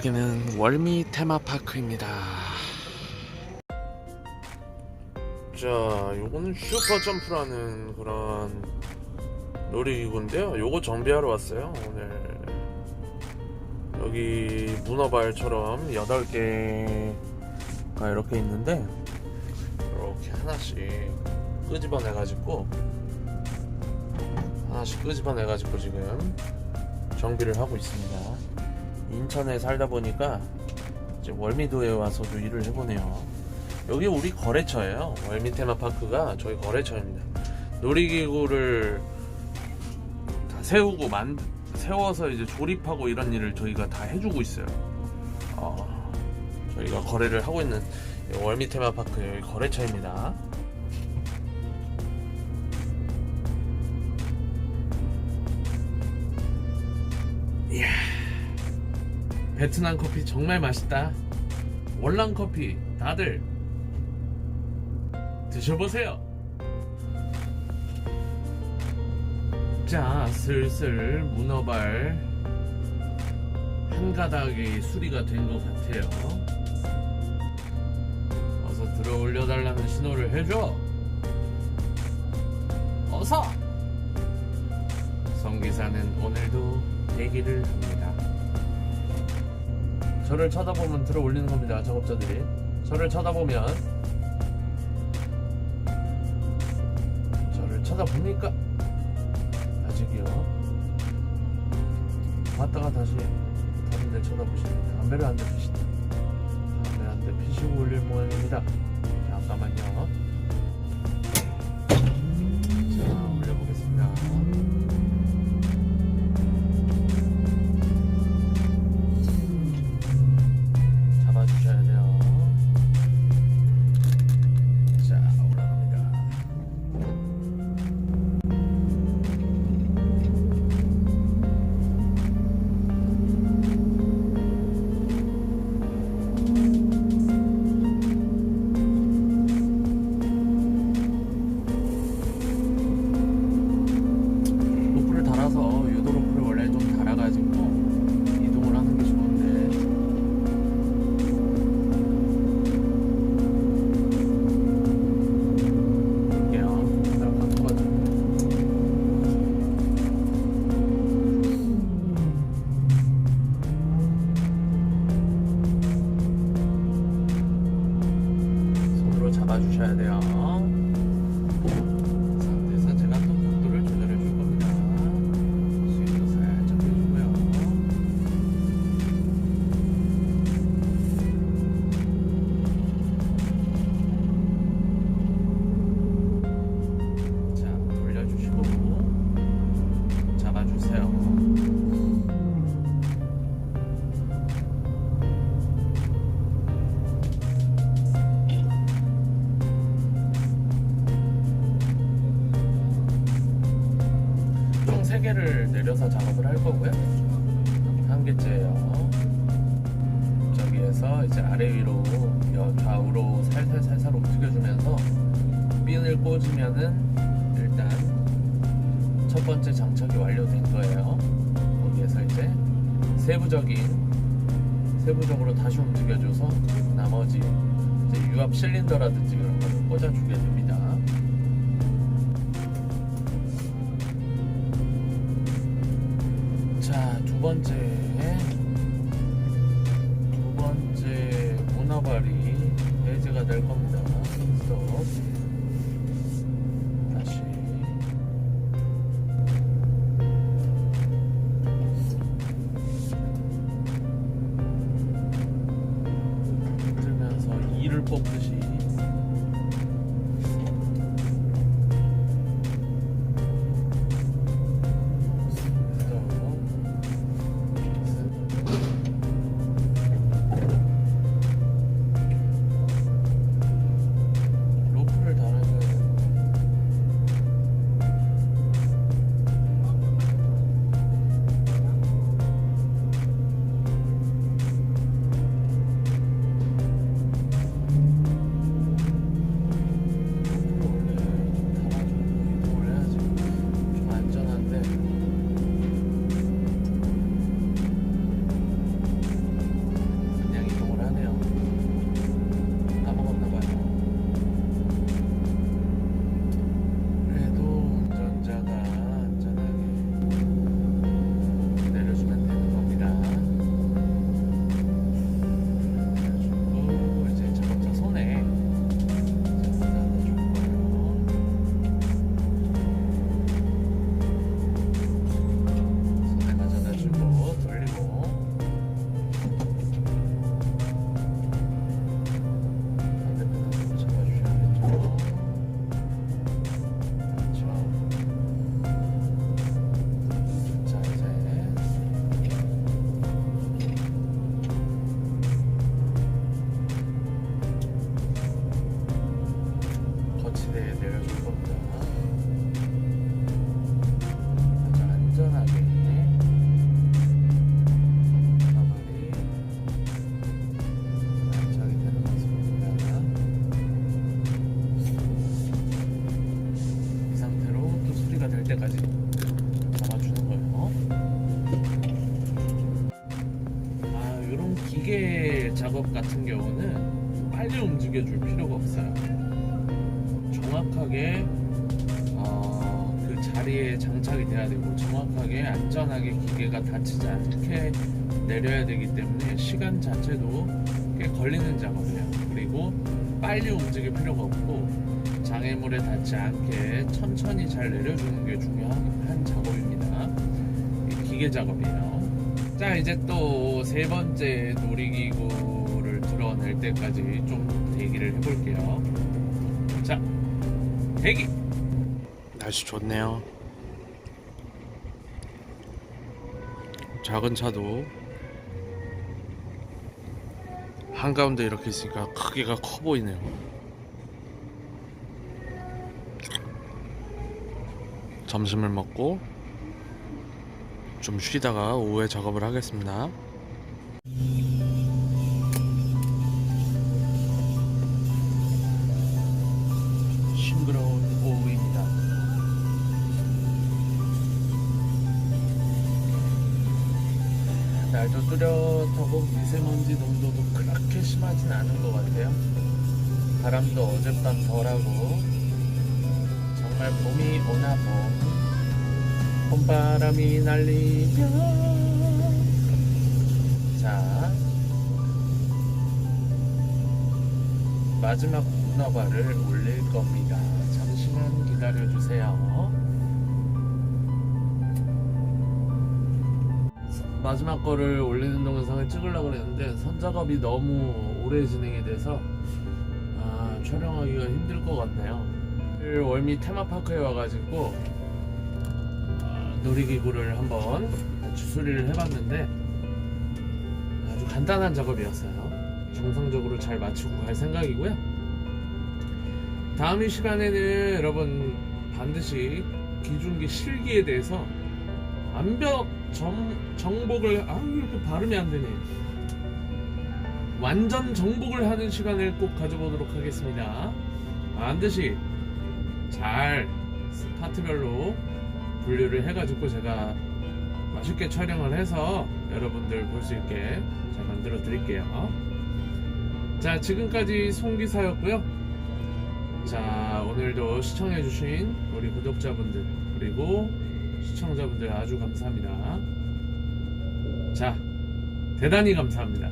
여기는 월미 테마파크입니다. 자, 요거는 슈퍼 점프라는 그런 놀이기구인데요. 요거 정비하러 왔어요. 오늘 여기 문어발처럼 8개가 이렇게 있는데 이렇게 하나씩 끄집어내가지고 하나씩 끄집어내가지고 지금 정비를 하고 있습니다. 인천에 살다 보니까 이제 월미도에 와서도 일을 해보네요. 여기 우리 거래처예요. 월미 테마파크가 저희 거래처입니다. 놀이기구를 다 세우고 만 세워서 이제 조립하고 이런 일을 저희가 다 해주고 있어요. 어, 저희가 거래를 하고 있는 월미 테마파크 여기 거래처입니다. 베트남 커피 정말 맛있다. 월남 커피 다들 드셔보세요. 자, 슬슬 문어발 한 가닥이 수리가 된 것 같아요. 어서 들어 올려달라는 신호를 해줘. 어서! 성기사는 오늘도 대기를 합니다. 저를 쳐다보면 들어 올리는 겁니다, 작업자들이. 저를 쳐다보면 저를 쳐다봅니까? 아직이요. 왔다가 다시 다른 데 쳐다보시는데 담배를 한대 피시다. 담배 한대 피시고 올릴 모양입니다. 개를 내려서 작업을 할 거고요. 한 개째예요. 저기에서 이제 아래 위로 여- 좌우로 살살살살 움직여주면서 핀을 꽂으면은 일단 첫 번째 장착이 완료된 거예요. 거기에서 이제 세부적인 세부적으로 다시 움직여줘서 나머지 유압 실린더라든지 그런 거를 꽂아주게 됩니다. 두 번째. 두 번째 문어발이 해제가 될 겁니다. 스톱. 될 때까지 담아주는 거예요. 아, 이런 기계 작업 같은 경우는 빨리 움직여줄 필요가 없어요. 정확하게 어, 그 자리에 장착이 돼야 되고 정확하게 안전하게 기계가 다치지 않게 내려야 되기 때문에 시간 자체도 꽤 걸리는 작업이에요. 그리고 빨리 움직일 필요가 없고 장애물에 닿지 않게 천천히 잘 내려주는 게 중요한 작업입니다. 이 기계 작업이에요. 자 이제 또 세 번째 놀이기구를 드러낼 때까지 좀 대기를 해볼게요. 자 대기. 날씨 좋네요. 작은 차도 한가운데 이렇게 있으니까 크기가 커 보이네요. 점심을 먹고 좀 쉬다가 오후에 작업을 하겠습니다. 싱그러운 오후입니다. 날도 뚜렷하고 미세먼지 농도도 그렇게 심하진 않은 것 같아요. 바람도 어젯밤 덜하고 정말 봄이 오나 봄. 봄바람이 날리며 자 마지막 문어발을 올릴 겁니다. 잠시만 기다려 주세요. 마지막 거를 올리는 동영상을 찍으려고 그랬는데 선작업이 너무 오래 진행이 돼서 아, 촬영하기가 힘들 것 같네요. 월미 테마파크에 와가지고 아, 놀이기구를 한번 주수리를 해봤는데 아주 간단한 작업이었어요. 정상적으로 잘 마치고 갈 생각이고요. 다음 이 시간에는 여러분 반드시 기중기 실기에 대해서 완벽 정, 정복을 아 이렇게 발음이 안 되네. 완전 정복을 하는 시간을 꼭 가져보도록 하겠습니다. 반드시 잘 파트별로 분류를 해가지고 제가 맛있게 촬영을 해서 여러분들 볼 수 있게 잘 만들어 드릴게요. 자, 지금까지 송기사였고요. 자, 오늘도 시청해주신 우리 구독자분들, 그리고 시청자분들 아주 감사합니다. 자, 대단히 감사합니다.